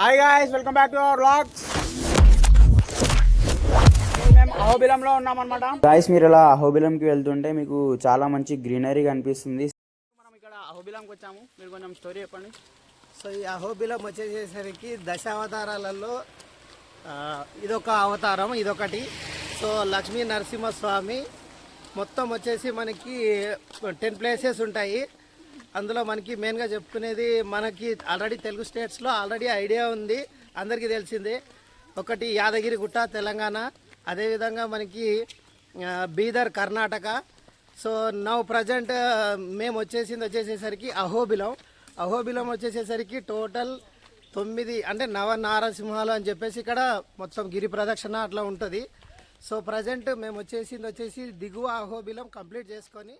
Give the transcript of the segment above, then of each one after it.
Hi guys welcome back to our vlogs మేము అహోబిలంలో ఉన్నామన్నమాట. Guys మీరు ఇలా అహోబిలంకి వెళ్తుంటే మీకు చాలా మంచి గ్రీనరీ కనిపిస్తుంది. మనం ఇక్కడ అహోబిలంకి వచ్చాము. మీరు కొంచెం స్టోరీ చెప్పండి. సో ఈ అహోబిలం వచ్చేసేసరికి దశావతారాలలో ఆ, ఇదొక అవతారం ఇదొకటి. సో లక్ష్మీ నరసింహస్వామి మొత్తం వచ్చేసి మనకి టెన్ ప్లేసెస్ ఉంటాయి. అందులో మనకి మెయిన్గా చెప్పుకునేది మనకి ఆల్రెడీ తెలుగు స్టేట్స్లో ఆల్రెడీ ఐడియా ఉంది. అందరికీ తెలిసిందే. ఒకటి యాదగిరి గుట్ట తెలంగాణ. అదేవిధంగా మనకి Bidar Karnataka. So now present మేము వచ్చేసింది వచ్చేసేసరికి అహోబిలం. అహోబిలం వచ్చేసేసరికి టోటల్ తొమ్మిది అంటే నవ నారసింహాలు అని చెప్పేసి ఇక్కడ మొత్తం గిరి ప్రదక్షిణ అట్లా ఉంటుంది. సో ప్రజెంట్ మేము వచ్చేసింది వచ్చేసి దిగువ అహోబిలం కంప్లీట్ చేసుకొని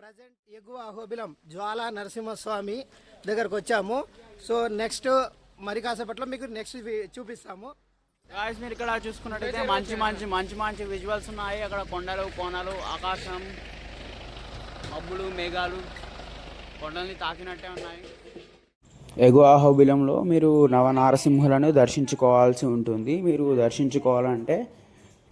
ప్రజెంట్ ఎగువ అహోబిలం జ్వాలా నరసింహస్వామి దగ్గరకు వచ్చాము. సో నెక్స్ట్ మరి కాసేపట్లో మీకు నెక్స్ట్ చూపిస్తాము. గాయస్ మీరు ఇక్కడ చూసుకున్నట్టయితే మంచి మంచి మంచి మంచి విజువల్స్ ఉన్నాయి. అక్కడ కొండలు కోనలు ఆకాశం మబ్బులు మేఘాలు కొండల్ని తాకినట్టే ఉన్నాయి. ఎగువ అహోబిలంలో మీరు నవనారసింహులను దర్శించుకోవాల్సి ఉంటుంది. మీరు దర్శించుకోవాలంటే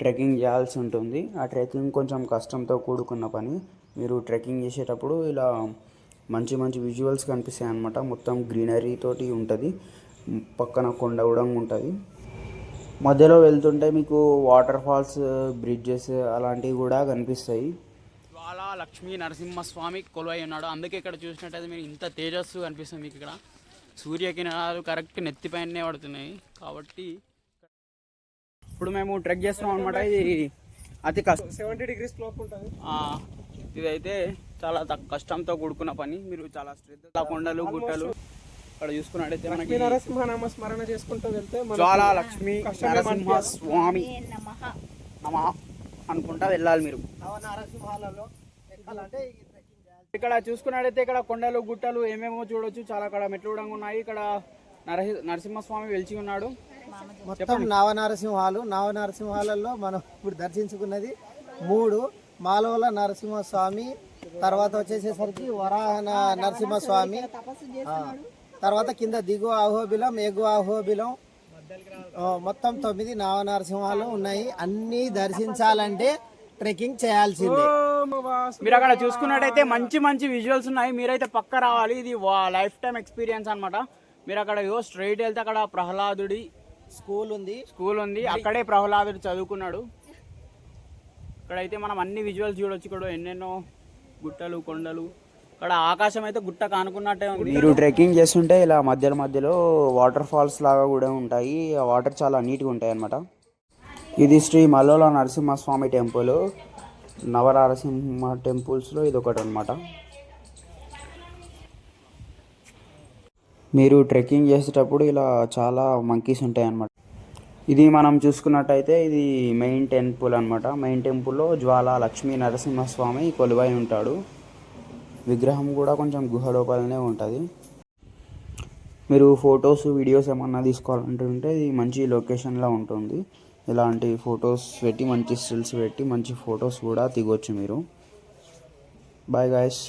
ట్రెక్కింగ్ చేయాల్సి ఉంటుంది. ఆ ట్రెక్కింగ్ కొంచెం కష్టంతో కూడుకున్న పని. మీరు ట్రెక్కింగ్ చేసేటప్పుడు ఇలా మంచి మంచి విజువల్స్ కనిపిస్తాయి అన్నమాట. మొత్తం గ్రీనరీ తోటి ఉంటుంది. పక్కన కొండ కూడా ఉంటుంది. మధ్యలో వెళ్తుంటే మీకు వాటర్ ఫాల్స్ బ్రిడ్జెస్ అలాంటివి కూడా కనిపిస్తాయి. జ్వాల లక్ష్మీ నరసింహస్వామి కొలువై ఉన్నాడు. అందుకే ఇక్కడ చూసినట్టయితే మీరు ఇంత తేజస్సు కనిపిస్తుంది మీకు ఇక్కడ. సూర్యకిరణాలు కరెక్ట్ నెత్తిపైనే పడుతున్నాయి. కాబట్టి ఇప్పుడు మేము ట్రెక్ చేస్తున్నాం అనమాట ఇది అతి కష్టం సెవెంటీ డిగ్రీస్ క్లోక్ ఉంటుంది. ఇదైతే చాలా కష్టంతో కూడుకున్న పని. మీరు చాలా శ్రద్ధ కొండలు గుట్టలు ఇక్కడ చూసుకున్నట్టయితే మనకి నరసింహ నామ స్మరణ చేసుకుంటూ వెళ్తే జ్వాలా లక్ష్మీ నరసింహ స్వామి నమ. అనుకుంటా వెళ్ళాలి మీరు. ఇక్కడ చూసుకున్నట్టయితే ఇక్కడ కొండలు గుట్టలు ఏమేమో చూడొచ్చు. చాలా అక్కడ మెట్లు కూడా ఉన్నాయి. ఇక్కడ నరసి నరసింహస్వామి వెలిచి ఉన్నాడు. మొత్తం నవనరసింహాలు నవనరసింహాలలో మనం ఇప్పుడు దర్శించుకున్నది మూడు మాలోల నరసింహస్వామి తర్వాత వచ్చేసేసరికి వరాహన నరసింహస్వామి తర్వాత కింద దిగువ అహోబిలం ఎగువ అహోబిలం మొత్తం తొమ్మిది నవనరసింహాలు ఉన్నాయి. అన్ని దర్శించాలంటే ట్రెక్కింగ్ చేయాల్సిందే. మీరు అక్కడ చూసుకున్నట్టయితే మంచి మంచి విజువల్స్ ఉన్నాయి. మీరైతే పక్క రావాలి. ఇది లైఫ్ టైం ఎక్స్పీరియన్స్ అన్నమాట. మీరు అక్కడ స్ట్రైట్ వెళ్తే అక్కడ ప్రహ్లాదుడి స్కూల్ ఉంది. స్కూల్ ఉంది. అక్కడే ప్రహ్లాదుడు చదువుకున్నాడు. ఇక్కడైతే మనం అన్ని విజువల్స్ చూడొచ్చు. ఇక్కడ ఎన్నెన్నో గుట్టలు కొండలు. ఇక్కడ ఆకాశం అయితే గుట్ట కానుకున్నట్టే ఉంది. మీరు ట్రెక్కింగ్ చేస్తుంటే ఇలా మధ్యలో మధ్యలో వాటర్ ఫాల్స్ లాగా కూడా ఉంటాయి. ఆ వాటర్ చాలా నీట్గా ఉంటాయి అన్నమాట. ఇది శ్రీ మల్లోల నరసింహస్వామి టెంపుల్. నవనరసింహ టెంపుల్స్లో ఇది ఒకటి అనమాట మీరు ట్రెక్కింగ్ చేసేటప్పుడు ఇలా చాలా మంకీస్ ఉంటాయి అన్నమాట ఇది మనం చూసుకున్నట్టయితే ఇది మెయిన్ టెంపుల్ అన్నమాట. మెయిన్ టెంపుల్లో జ్వాల లక్ష్మీ నరసింహస్వామి కొలువై ఉంటాడు. విగ్రహం కూడా కొంచెం గుహ లోపలనే ఉంటుంది. మీరు ఫొటోస్ వీడియోస్ ఏమన్నా తీసుకోవాలంటుంటే ఇది మంచి లొకేషన్లో ఉంటుంది. ఇలాంటి ఫొటోస్ పెట్టి మంచి స్టిల్స్ పెట్టి మంచి ఫొటోస్ కూడా దిగొచ్చు మీరు. Bye guys